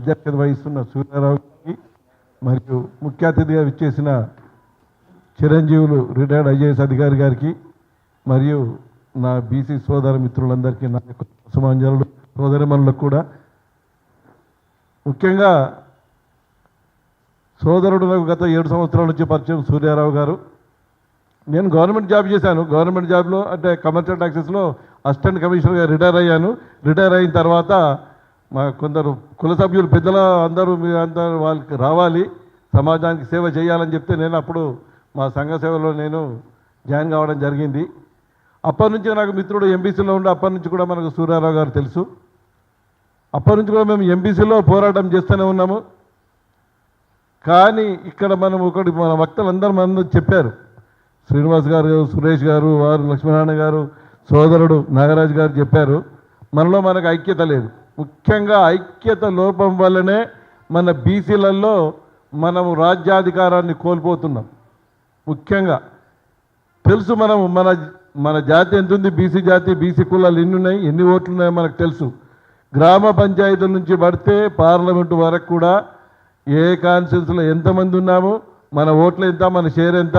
అధ్యక్షత వహిస్తున్న సూర్యారావుకి మరియు ముఖ్య అతిథిగా విచ్చేసిన చిరంజీవులు రిటైర్డ్ ఐఏఎస్ అధికారి గారికి మరియు నా బీసీ సోదర మిత్రులందరికీ నా యొక్క సుమాంజనులు సోదరిమణులకు కూడా. ముఖ్యంగా సోదరుడు నాకు గత ఏడు సంవత్సరాల నుంచి పరిచయం సూర్యారావు గారు. నేను గవర్నమెంట్ జాబ్ చేశాను. గవర్నమెంట్ జాబ్లో అంటే కమర్షియల్ ట్యాక్సెస్లో అసిస్టెంట్ కమిషనర్గా రిటైర్ అయ్యాను. రిటైర్ అయిన తర్వాత మా కొందరు కుల సభ్యులు పెద్దల అందరూ మీ అందరూ వాళ్ళకి రావాలి సమాజానికి సేవ చేయాలని చెప్తే నేను అప్పుడు మా సంఘ సేవలో నేను జాయిన్ కావడం జరిగింది. అప్పటి నుంచి నాకు మిత్రుడు ఎంబీసీలో ఉండే అప్పటి నుంచి కూడా మనకు సూర్యారావు గారు తెలుసు. అప్పటి నుంచి కూడా మేము ఎంబీసీలో పోరాటం చేస్తూనే ఉన్నాము. కానీ ఇక్కడ మనం ఒకటి మన వక్తలందరూ మన చెప్పారు. శ్రీనివాస్ గారు సురేష్ గారు వారు లక్ష్మీనారాయణ గారు సోదరుడు నాగరాజు గారు చెప్పారు. మనలో మనకు ఐక్యత లేదు. ముఖ్యంగా ఐక్యత లోపం వల్లనే మన బీసీలలో మనము రాజ్యాధికారాన్ని కోల్పోతున్నాం. ముఖ్యంగా తెలుసు మనము మన మన జాతి ఎంత ఉంది బీసీ జాతి బీసీ కులాలు ఎన్ని ఉన్నాయి ఎన్ని ఓట్లు ఉన్నాయో మనకు తెలుసు. గ్రామ పంచాయతీల నుంచి పడితే పార్లమెంటు వరకు కూడా ఏ కాన్స్టిట్యూన్సీలో ఎంతమంది ఉన్నాము మన ఓట్లు ఎంత మన షేర్ ఎంత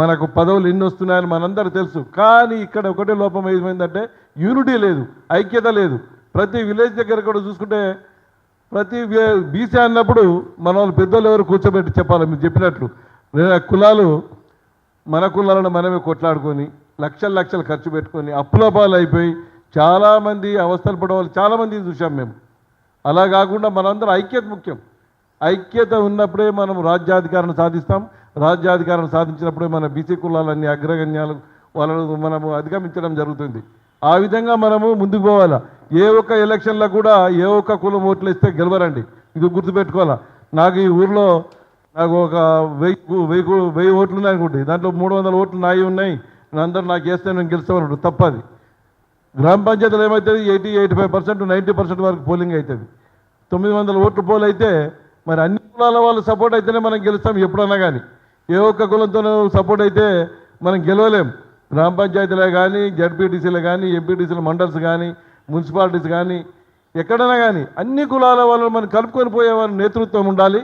మనకు పదవులు ఎన్ని వస్తున్నాయని మనందరూ తెలుసు. కానీ ఇక్కడ ఒకటే లోపం ఏమైందంటే యూనిటీ లేదు ఐక్యత లేదు. ప్రతి విలేజ్ దగ్గర కూడా చూసుకుంటే ప్రతి బీసీ అన్నప్పుడు మన వాళ్ళు పెద్దోళ్ళు ఎవరు కూర్చోబెట్టి చెప్పాలి మీరు చెప్పినట్లు. కులాలు మన కులాలను మనమే కొట్లాడుకొని లక్షల లక్షలు ఖర్చు పెట్టుకొని అప్పులపాలు అయిపోయి చాలామంది అవస్థలు పడవాలి చాలామందిని చూసాం మేము. అలా కాకుండా మనందరం ఐక్యత ముఖ్యం. ఐక్యత ఉన్నప్పుడే మనం రాజ్యాధికారం సాధిస్తాం. రాజ్యాధికారం సాధించినప్పుడే మన బీసీ కులాలన్నీ అగ్రగణ్యాలు వాళ్ళను మనము అధిగమించడం జరుగుతుంది. ఆ విధంగా మనము ముందుకు పోవాలా. ఏ ఒక్క ఎలక్షన్లో కూడా ఏ ఒక్క కులం ఓట్లు ఇస్తే గెలవరండి. ఇది గుర్తుపెట్టుకోవాలా. నాకు ఈ ఊర్లో నాకు ఒక వెయ్యి వెయ్యి వెయ్యి ఓట్లు ఉన్నాయి అనుకుంటే దాంట్లో మూడు వందల ఓట్లు నాయి ఉన్నాయి. అందరూ నాకు వేస్తే నేను గెలిచేవాళ్ళు తప్పది. గ్రామ పంచాయతీలు ఏమవుతుంది eighty eighty five percent ninety percent వరకు పోలింగ్ అవుతుంది. తొమ్మిది వందల ఓట్లు పోల్ అయితే మరి అన్ని కులాల వాళ్ళు సపోర్ట్ అయితేనే మనం గెలుస్తాం ఎప్పుడన్నా కానీ ఏ ఒక్క కులంతో సపోర్ట్ అయితే మనం గెలవలేం. గ్రామ పంచాయతీలో కానీ జడ్పీటీసీలు కానీ ఎంపీటీసీలు మండల్స్ కానీ మున్సిపాలిటీస్ కానీ ఎక్కడైనా కానీ అన్ని కులాల వాళ్ళు మనం కలుపుకొని పోయేవారి నేతృత్వం ఉండాలి.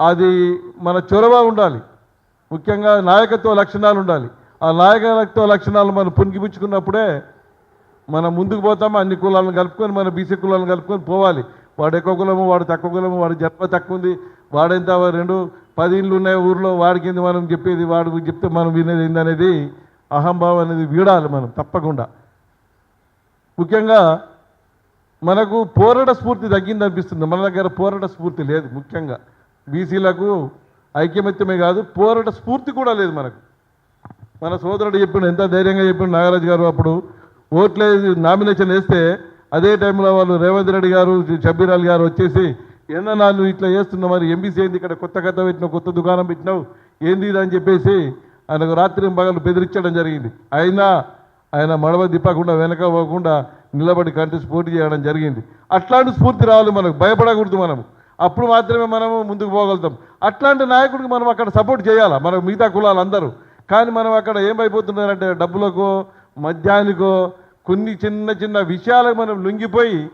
అది మన చొరవ ఉండాలి. ముఖ్యంగా నాయకత్వ లక్షణాలు ఉండాలి. ఆ నాయకత్వ లక్షణాలు మనం పుణికిపుచ్చుకున్నప్పుడే మనం ముందుకు పోతాము అన్ని కులాలను కలుపుకొని మన బీసీ కులాలను కలుపుకొని పోవాలి. వాడు ఎక్కువ కులము వాడు తక్కువ కులము వాడు జన్మ తక్కువ ఉంది వాడెంత రెండు పది ఇళ్ళు ఉన్నాయి ఊర్లో వాడికి ఏంది మనం చెప్పేది వాడు చెప్తే మనం వినేది ఏందనేది అహంభావం అనేది వీడాలి మనం తప్పకుండా. ముఖ్యంగా మనకు పోరాట స్ఫూర్తి తగ్గింది అనిపిస్తుంది మన దగ్గర పోరాట స్ఫూర్తి లేదు ముఖ్యంగా. బీసీలకు ఐక్యమత్యమే కాదు పోరాట స్ఫూర్తి కూడా లేదు మనకు. మన సోదరుడు చెప్పిండు ఎంత ధైర్యంగా చెప్పిండు నాగరాజు గారు అప్పుడు ఓట్లే నామినేషన్ వేస్తే అదే టైంలో వాళ్ళు రేవంత్ రెడ్డి గారు షబ్బీరాల్ గారు వచ్చేసి ఏందన్నా నువ్వు ఇట్లా చేస్తున్నావు? మరి ఎంబీసీ ఏంది ఇక్కడ కొత్త కథ పెట్టినావు కొత్త దుకాణం పెట్టినావు? ఏంది అని చెప్పేసి ఆయనకు రాత్రి పగలు బెదిరించడం జరిగింది. అయినా ఆయన మడవ తిప్పకుండా వెనక పోకుండా నిలబడి కంటి స్ఫూర్తి చేయడం జరిగింది. అట్లాంటి స్ఫూర్తి రావాలి మనకు భయపడకూడదు మనం అప్పుడు మాత్రమే మనము ముందుకు పోగలుగుతాం. అట్లాంటి నాయకుడికి మనం అక్కడ సపోర్ట్ చేయాలా? మనకు మిగతా కులాలు అందరూ. కానీ మనం అక్కడ ఏమైపోతున్నారంటే డబ్బులకో మద్యానికో కొన్ని చిన్న చిన్న విషయాలకు మనం లొంగిపోయి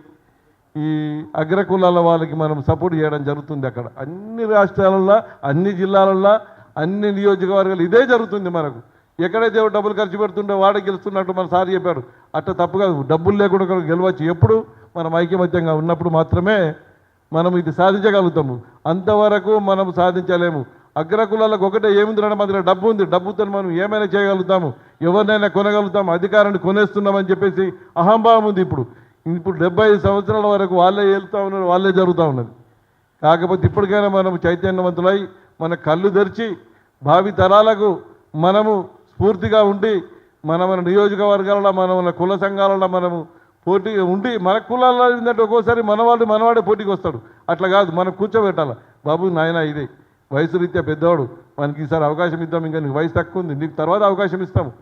ఈ అగ్ర కులాల వాళ్ళకి మనం సపోర్ట్ చేయడం జరుగుతుంది అక్కడ. అన్ని రాష్ట్రాలలో అన్ని జిల్లాలలో అన్ని నియోజకవర్గాలు ఇదే జరుగుతుంది మనకు. ఎక్కడైతే డబ్బులు ఖర్చు పెడుతుండే వాడే గెలుస్తున్నట్టు మన సార్ చెప్పాడు. అట్లా తప్పుగా కాదు. డబ్బులు లేకుండా కూడా గెలవచ్చు. ఎప్పుడు? మనం ఐకమత్యంగా ఉన్నప్పుడు మాత్రమే మనం ఇది సాధించగలుగుతాము. అంతవరకు మనం సాధించలేము. అగ్రకులాలకు ఒకటే ఏముంది మన దగ్గర డబ్బు ఉంది. డబ్బుతో మనం ఏమైనా చేయగలుగుతాము. ఎవరినైనా కొనగలుగుతాము. అధికారాన్ని కొనేస్తున్నామని చెప్పేసి అహంభావం ఉంది ఇప్పుడు. ఇప్పుడు డెబ్బై ఐదు సంవత్సరాల వరకు వాళ్ళే వెళ్తూ ఉన్నారు వాళ్ళే జరుగుతూ ఉన్నది. కాకపోతే ఇప్పటికైనా మనం చైతన్యవంతులై మన కళ్ళు తెరిచి భావి తరాలకు మనము స్ఫూర్తిగా ఉండి మన మన నియోజకవర్గాలలో మన మన కుల సంఘాలలో మనము పోటీ ఉండి మన కులాల్లో ఏంటంటే ఒక్కోసారి మనవాడు మనవాడే పోటీకి వస్తాడు. అట్లా కాదు మనం కూర్చోబెట్టాలి? బాబు నాయన ఇది. వయసు రీత్యా పెద్దవాడు మనకి ఈసారి అవకాశం ఇద్దాం ఇంకా నీకు వయసు తక్కువ ఉంది. నీకు తర్వాత అవకాశం ఇస్తాము.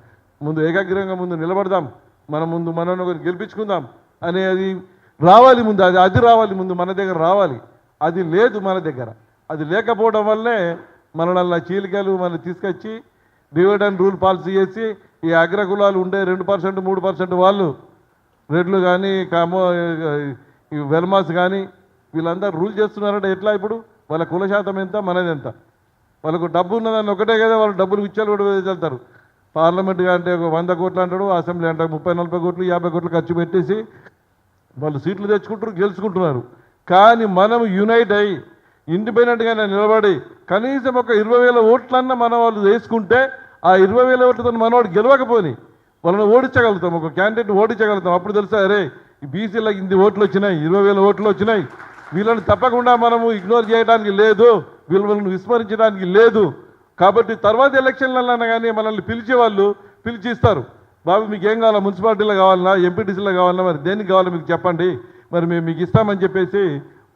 ముందు ఏకాగ్రంగా ముందు నిలబడదాం. మనం ముందు మనల్ని ఒకరిని గెలిపించుకుందాం. అనేది రావాలి ముందు అది అది రావాలి ముందు మన దగ్గర రావాలి. అది లేదు మన దగ్గర. అది లేకపోవడం వల్లే మనల్ని చీలికలు మనం తీసుకొచ్చి డివిడెండ్ రూల్ పాలసీ చేసి ఈ అగ్రకులాలు ఉండే రెండు పర్సెంట్ మూడు పర్సెంట్ వాళ్ళు రెడ్లు కానీ కామో ఈ వెల్మాస్ కానీ వీళ్ళందరూ రూల్ చేస్తున్నారంటే ఎట్లా ఇప్పుడు? వాళ్ళ కుల శాతం ఎంత మనది ఎంత? వాళ్ళకు డబ్బు ఉన్నదాన్ని ఒకటే కదా వాళ్ళు డబ్బులు విచ్చాలు కూడా వెళ్తారు పార్లమెంట్ అంటే ఒక వంద కోట్లు అంటాడు అసెంబ్లీ అంటే ముప్పై నలభై కోట్లు యాభై కోట్లు ఖర్చు పెట్టేసి వాళ్ళు సీట్లు తెచ్చుకుంటారు గెలుచుకుంటున్నారు. కానీ మనం యునైట్ అయ్యి ఇండిపెండెంట్గానే నిలబడి కనీసం ఒక ఇరవై వేల ఓట్లన్నా మనం వాళ్ళు వేసుకుంటే ఆ ఇరవై వేల ఓట్లతో మనవాడు గెలవకపోని వాళ్ళని ఓడించగలుగుతాం. ఒక క్యాండిడేట్ ఓడించగలుగుతాం. అప్పుడు తెలుసా అరే ఈ బీసీలకు ఇన్ని ఓట్లు వచ్చినాయి ఇరవై వేల ఓట్లు వచ్చినాయి. వీళ్ళని తప్పకుండా మనము ఇగ్నోర్ చేయడానికి లేదు వీళ్ళని విస్మరించడానికి లేదు. కాబట్టి తర్వాత ఎలక్షన్లలో కానీ మనల్ని పిలిచే వాళ్ళు పిలిచి ఇస్తారు బాబు మీకు ఏం కావాలా? మున్సిపాలిటీలో కావాలన్నా ఎంపీటీసీలో కావాలన్నా మరి దేనికి కావాలో మీకు చెప్పండి. మరి మేము మీకు ఇస్తామని చెప్పేసి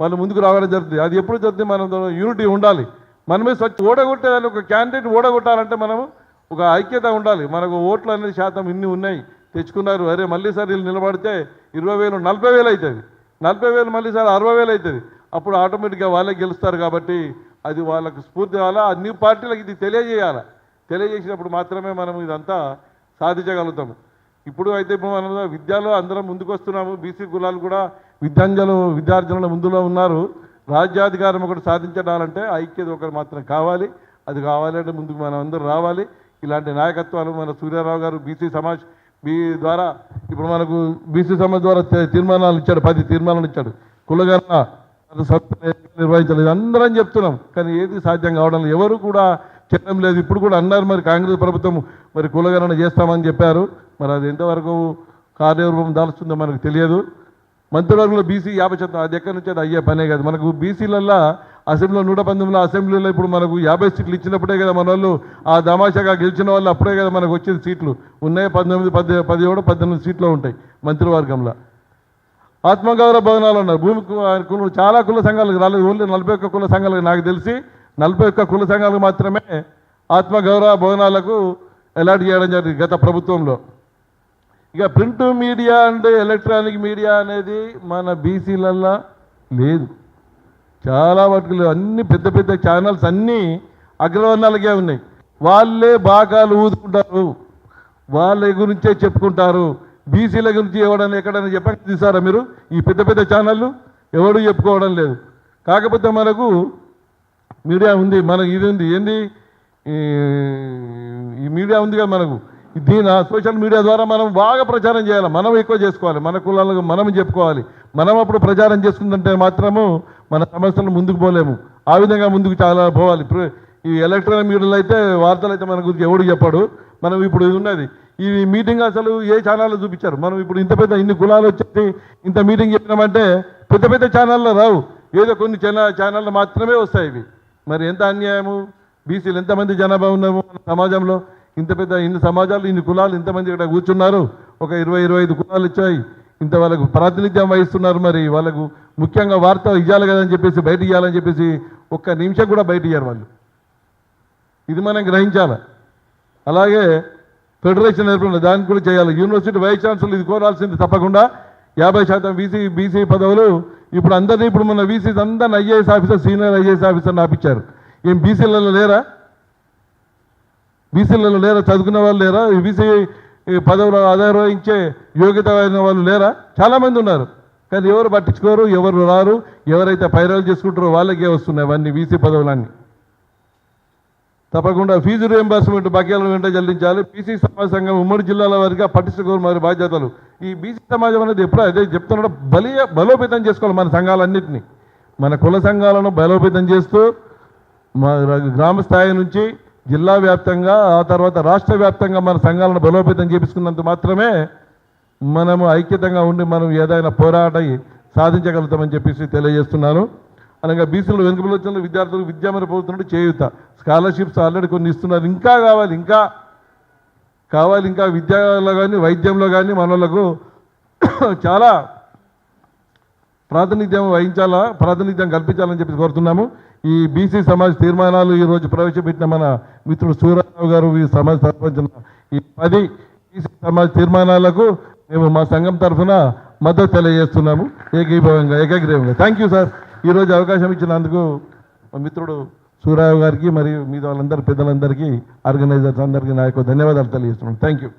వాళ్ళు ముందుకు రావడం జరుగుతుంది. అది ఎప్పుడు జరుగుతుంది? మనం యూనిటీ ఉండాలి. మనమే స్వచ్ఛ ఓడగొట్టే ఒక క్యాండిడేట్ ఓడగొట్టాలంటే మనము ఒక ఐక్యత ఉండాలి. మనకు ఓట్లు అనేది శాతం ఇన్ని ఉన్నాయి. తెచ్చుకున్నారు. అరే మళ్ళీ సార్ వీళ్ళు నిలబడితే ఇరవై వేలు నలభై వేలు అవుతుంది నలభై వేలు మళ్ళీ సార్ అరవై వేలు అవుతుంది అప్పుడు ఆటోమేటిక్గా వాళ్ళే గెలుస్తారు కాబట్టి అది వాళ్ళకు స్ఫూర్తి కావాలా? అన్ని పార్టీలకు ఇది తెలియజేయాలి? తెలియజేసినప్పుడు మాత్రమే మనం ఇదంతా సాధించగలుగుతాము. ఇప్పుడు అయితే ఇప్పుడు మనం విద్యలో అందరం ముందుకు వస్తున్నాము బీసీ కులాలు కూడా విద్యాంజలు విద్యార్థుల ముందులో ఉన్నారు. రాజ్యాధికారం ఒకటి సాధించడాలంటే ఐక్యత ఒకటి మాత్రం కావాలి. అది కావాలంటే ముందుకు మనం అందరూ రావాలి. ఇలాంటి నాయకత్వాలు మన సూర్యారావు గారు బీసీ సమాజ్ బీ ద్వారా ఇప్పుడు మనకు బీసీ సమాజ్ ద్వారా తీర్మానాలు ఇచ్చాడు పది తీర్మానాలు ఇచ్చాడు. కులగన్న నిర్వహించలేదు. అందరం చెప్తున్నాం. కానీ ఏది సాధ్యం కావడం లేదు. ఎవరు కూడా చేయడం లేదు. ఇప్పుడు కూడా అన్నారు మరి కాంగ్రెస్ ప్రభుత్వం మరి కులగణన చేస్తామని చెప్పారు. మరి అది ఎంతవరకు కార్యరూపం దాల్చుందో మనకు తెలియదు. మంత్రివర్గంలో బీసీ యాభై శాతం అది ఎక్కడి నుంచి అది అయ్యే పనే కాదు. మనకు బీసీలల్లో అసెంబ్లీలో నూట పంతొమ్మిదిలో అసెంబ్లీలో ఇప్పుడు మనకు యాభై సీట్లు ఇచ్చినప్పుడే కదా మన వాళ్ళు ఆ దమాషాగా గెలిచిన వాళ్ళు అప్పుడే కదా మనకు వచ్చేది సీట్లు. ఉన్నాయి పంతొమ్మిది పది పది కూడా పద్దెనిమిది సీట్లు ఉంటాయి మంత్రివర్గంలో. ఆత్మగౌరవ భవనాలు ఉన్నారు భూమి కుల చాలా కుల సంఘాలకు రాలేదు. ఓన్లీ నలభై ఒక్క కుల సంఘాలకు నాకు తెలిసి నలభై ఒక్క కుల సంఘాలకు మాత్రమే ఆత్మగౌరవ భవనాలకు అలాట్ చేయడం జరిగింది గత ప్రభుత్వంలో. ఇక ప్రింట్ మీడియా అంటే ఎలక్ట్రానిక్ మీడియా అనేది మన బీసీలల్లో లేదు. చాలా వాటికి అన్ని పెద్ద పెద్ద ఛానల్స్ అన్నీ అగ్రవర్ణాలకే ఉన్నాయి. వాళ్ళే బాగాలు ఊదుకుంటారు. వాళ్ళ గురించే చెప్పుకుంటారు. బీసీల గురించి ఎవడని ఎక్కడైనా చెప్పండి తీసారా మీరు? ఈ పెద్ద పెద్ద ఛానళ్ళు ఎవడు చెప్పుకోవడం లేదు. కాకపోతే మనకు మీడియా ఉంది మనకు ఇది ఉంది. ఏంది? ఈ- ఈ మీడియా ఉంది కదా మనకు. దీని సోషల్ మీడియా ద్వారా మనం బాగా ప్రచారం చేయాలి. మనం ఎక్కువ చేసుకోవాలి. మన కులాలకు మనం చెప్పుకోవాలి. మనం అప్పుడు ప్రచారం చేసుకుందంటే మాత్రము మన సమస్యలు ముందుకు పోలేము. ఆ విధంగా ముందుకు చాలా పోవాలి. ఇప్పుడు ఈ ఎలక్ట్రానిక్ మీడియాలో అయితే వార్తలు అయితే మన గురించి ఎవడు చెప్పాడు. మనం ఇప్పుడు ఇది ఉన్నది. ఈ మీటింగ్ అసలు ఏ ఛానల్లో చూపించారు? మనం ఇప్పుడు ఇంత పెద్ద ఇన్ని కులాలు వచ్చి ఇంత మీటింగ్ చెప్పినామంటే పెద్ద పెద్ద ఛానల్లో రావు. ఏదో కొన్ని ఛానల్ ఛానళ్ళు మాత్రమే వస్తాయి ఇవి. మరి ఎంత అన్యాయము? బీసీలు ఎంతమంది జనాభా ఉన్నాము మన సమాజంలో? ఇంత పెద్ద ఇన్ని సమాజాలు ఇన్ని కులాలు ఇంతమంది ఇక్కడ కూర్చున్నారు? ఒక ఇరవై ఇరవై ఐదు కులాలు ఇచ్చాయి. ఇంత వాళ్ళకు ప్రాతినిధ్యం వహిస్తున్నారు మరి. వాళ్ళకు ముఖ్యంగా వార్త ఇవ్వాలి కదని చెప్పేసి బయట ఇవ్వాలని చెప్పేసి ఒక్క నిమిషం కూడా బయట ఇయ్యారు వాళ్ళు. ఇది మనం గ్రహించాలి? అలాగే ఫెడరేషన్ ఏర్పడిన దానికి కూడా చేయాలి. యూనివర్సిటీ వైస్ ఛాన్సలర్ ఇది కోరాల్సింది తప్పకుండా. యాభై శాతం బీసీ బీసీ పదవులు ఇప్పుడు అందరినీ ఇప్పుడు మన వీసీస్ అందరిని ఐఏఎస్ ఆఫీసర్ సీనియర్ ఐఏఎస్ ఆఫీసర్ని ఆపించారు. ఏం బీసీలలో లేరా? బీసీలలో లేరా? చదువుకున్న వాళ్ళు లేరా? బీసీ పదవులు ఆధారించే యోగ్యత అయిన వాళ్ళు లేరా? చాలామంది ఉన్నారు. కానీ ఎవరు పట్టించుకోరు ఎవరు రారు ఎవరైతే పైరాలు చేసుకుంటారో వాళ్ళకే వస్తున్నాయి అవన్నీ బీసీ పదవులన్నీ. తప్పకుండా ఫీజు రియంబర్స్మెంట్ బాక్యాలను వెంట చెల్లించాలి. బీసీ సమాజ సంఘం ఉమ్మడి జిల్లాల వారిగా పట్టించుకోరు మరి బాధ్యతలు ఈ బీసీ సమాజం అనేది ఎప్పుడు అదే చెప్తున్నాడు. బలి బలోపేతం చేసుకోవాలి మన సంఘాలన్నింటినీ. మన కుల సంఘాలను బలోపేతం చేస్తూ మా గ్రామ స్థాయి నుంచి జిల్లా వ్యాప్తంగా ఆ తర్వాత రాష్ట్ర వ్యాప్తంగా మన సంఘాలను బలోపేతం చేపించుకున్నంత మాత్రమే మనము ఐక్యతంగా ఉండి మనం ఏదైనా పోరాటం సాధించగలుగుతామని చెప్పేసి తెలియజేస్తున్నాను. అనగా బీసీలు వెనుకబడి వచ్చిన విద్యార్థులకు విద్యామర పోతున్నట్టు చేయుత. స్కాలర్షిప్స్ ఆల్రెడీ కొన్ని ఇస్తున్నారు. ఇంకా కావాలి. ఇంకా కావాలి ఇంకా విద్యలో కానీ వైద్యంలో కానీ మనలకు చాలా ప్రాతినిధ్యం వహించాలా ప్రాతినిధ్యం కల్పించాలని చెప్పి కోరుతున్నాము. ఈ బీసీ సమాజ్ తీర్మానాలు ఈరోజు ప్రవేశపెట్టిన మన మిత్రుడు సూర్యరావు గారు ఈ సమాజ్ సర్పంచ్ ఈ పది బీసీ సమాజ్ తీర్మానాలకు మేము మా సంఘం తరఫున మద్దతు తెలియజేస్తున్నాము. ఏకీభవంగా ఏకగ్రీవంగా. థ్యాంక్ యూ సార్ ఈరోజు అవకాశం ఇచ్చినందుకు మా మిత్రుడు సూర్యరావు గారికి మరియు మీద వాళ్ళందరూ పెద్దలందరికీ ఆర్గనైజర్స్ అందరికీ నా యొక్క ధన్యవాదాలు తెలియజేస్తున్నాను. Thank you